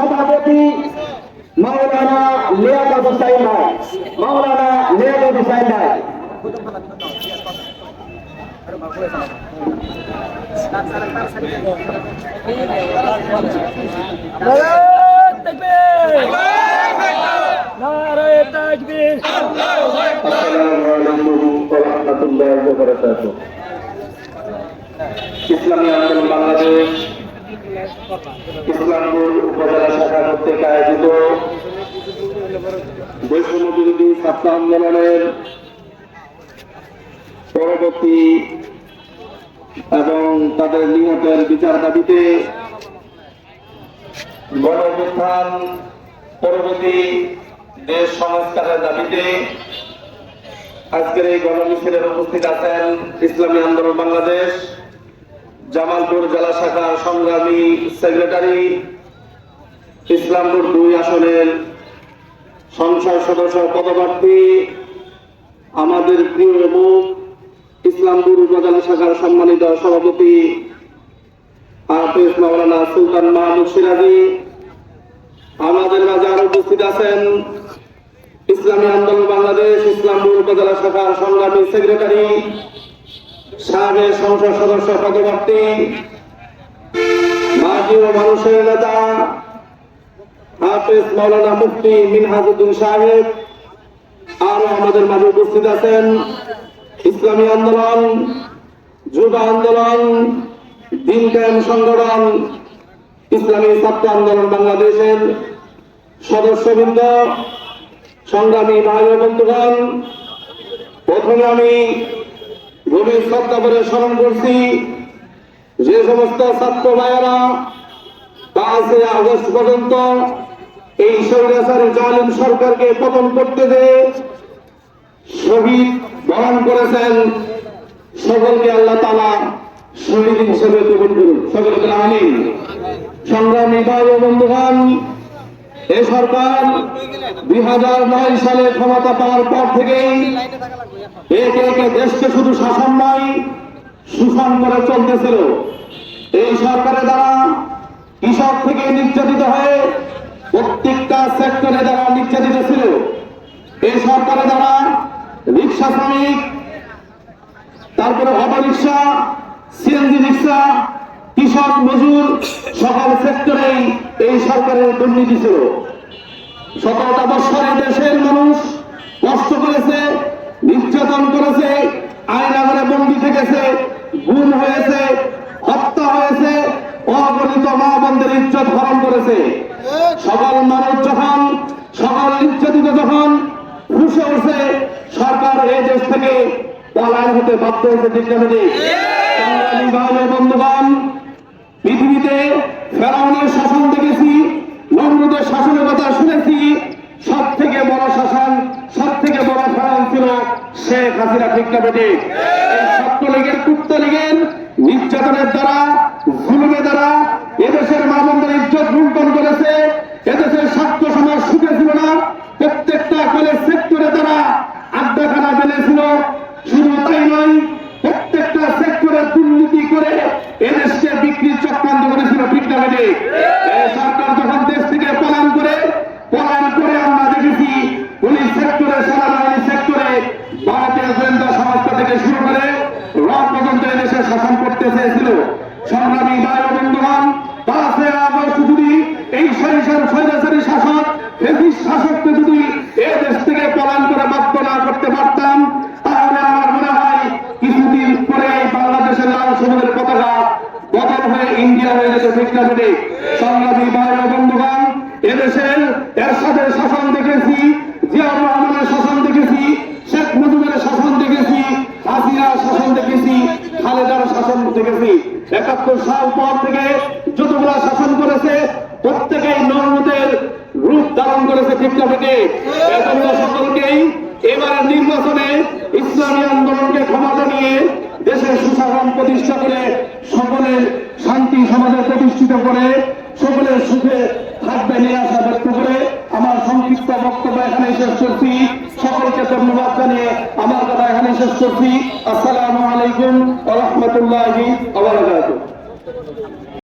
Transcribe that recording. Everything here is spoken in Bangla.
সভাপতি মাওলানা লিয়াকত হুসাইন ভাই। মাওলানা লিয়াকত হুসাইন ভাই। আসসালামু আলাইকুম। ওয়া রাহমাতুল্লাহি ওয়া বারাকাতুহু ইসলামী আন্দোলন বাংলাদেশ। ইসলামপুর উপজেলা শাখা কর্তৃক আয়োজিত বৈষম্য বিরোধী ছাত্র আন্দোলনের পরবর্তী এবং তাদের নিহতের বিচার দাবিতে গণঅভ্যুত্থান পরবর্তী দেশ সংস্কারের দাবিতে আজকের এই গণমিছিলের উপস্থিত আছেন ইসলামী আন্দোলন বাংলাদেশ। জামালপুর জেলা শাখার সংগ্রামী সেক্রেটারি, ইসলামপুর দুই আসনের সংসদ সদস্য পদপ্রার্থী, আমাদের প্রিয় মুখ, ইসলামপুর উপজেলা শাখার সম্মানিত সভাপতি, হাফিজ মাওলানা সুলতান মাহমুদ সিরাজি, আমাদের মাঝে আরও উপস্থিত আছেন ইসলামী আন্দোলন বাংলাদেশ, ইসলামপুর উপজেলা শাখার সংগ্রামী সেক্রেটারি সাবেক সংসদ সদস্য মাঝি ও মানুষের নেতা হাফেজ মাওলানা মুফতি মিনহাজুদ্দিন সাহেব, আরও আমাদের মাঝে উপস্থিত আছেন। ইসলামী আন্দোলন, যুব আন্দোলন, দিন কায়েম সংগঠন, ইসলামী ছাত্র আন্দোলন বাংলাদেশের সদস্যবৃন্দ, সংগ্রামী ভাই বন্ধুগণ, প্রথমে আমি গভীর শ্রদ্ধা করে স্মরণ করছি। যে সমস্ত ছাত্র ভাইয়েরা পাঁচে আগস্ট পর্যন্ত এই স্বৈরাচারী জালিম সরকারকে পতন করতে যে শহীদ বরণ করেছেন, সকলকে আল্লাহ তালা শহীদ হিসেবে কবুল করুন সকলকে আমি সংগ্রামী ভাই বন্ধুগণ এ সরকার দুই হাজার নয় সালে ক্ষমতা পাওয়ার পর একে দেশকে শুধু শাসন নয় শোষণ করে চলতেছিল। এই সরকারের দ্বারা কৃষক থেকে নির্যাতিত হয়ে প্রত্যেকটা সেক্টরে যারা নির্যাতিত ছিল, এই সরকারের দ্বারা রিক্সা শ্রমিক, তারপরে অটো রিক্সা সিএনজি রিক্সা, কৃষক, মজুর সকল সেক্টরেই এই সরকারের দুর্নীতি ছিল। সতেরোটা বৎসরে দেশের মানুষ কষ্ট করেছে, নির্যাতন করেছে আয়নাগরে বন্দি থেকেছে, গুম হয়েছে, হত্যা হয়েছে, অগণিত মা বন্ধের ইজ্জত হরণ করেছে। সকল মানুষ যখন সকল নির্যাতিত যখন ফুসে উঠছে। সরকার এই দেশ থেকে পলায়ন হতে বাধ্য হয়েছে ভাই ও বন্ধুগণ, পৃথিবীতে ফেরাউনের শাসন দেখেছি, নমরুদের শাসনের কথা শুনেছি। সব থেকে বড় শাসন সব থেকে বড় ফেরাউন ছিল শেখ হাসিনা ভিক্ষাপতি এই কুপ্ত কুত্তলীগের নির্যাতনের দ্বারা, জুলুমের দ্বারা এদেশের মামন্দের ইজ্জত লুণ্ঠন করেছে। দেশ থেকে পলায়ন করে পলায়ন করে আমরা দেখেছি, পুলিশ সেক্টরে, সেনাবাহিনী সেক্টরে ভারতীয় গোয়েন্দা সংস্থা থেকে শুরু করে র পর্যন্ত এদেশে শাসন করতে চেয়েছিল। সংগ্রামী ভাই বন্ধুগণ হয়ে হয়ে গেছে বিজ্ঞাপনে সংগ্রামী ও বন্ধুগণ, এদেশের এরশাদের শাসন দেখেছি, জিয়াউর রহমানের শাসন দেখেছি, শেখ মুজিবের শাসন দেখেছি, হাসিনার শাসন দেখেছি, খালেদার শাসন দেখেছি। একাত্তর সাল পর থেকে যতগুলা শাসন করেছে, প্রত্যেকেই নর্মদের রূপ ধারণ করেছে বিজ্ঞাপনে এজন্য সকলকেই এবারের নির্বাচনে ইসলামী আন্দোলনকে ক্ষমতা নিয়ে দেশের সুশাসন প্রতিষ্ঠা করে সকলের শান্তি সমাজে প্রতিষ্ঠিত করে সকলের সুখে থাকবে নিয়ে আসা ব্যক্ত করে আমার সংক্ষিপ্ত বক্তব্য এখানে শেষ করছি। সকলকে ধন্যবাদ জানিয়ে আমার কথা এখানে শেষ করছি। আসসালামু আলাইকুম রহমতুল্লাহি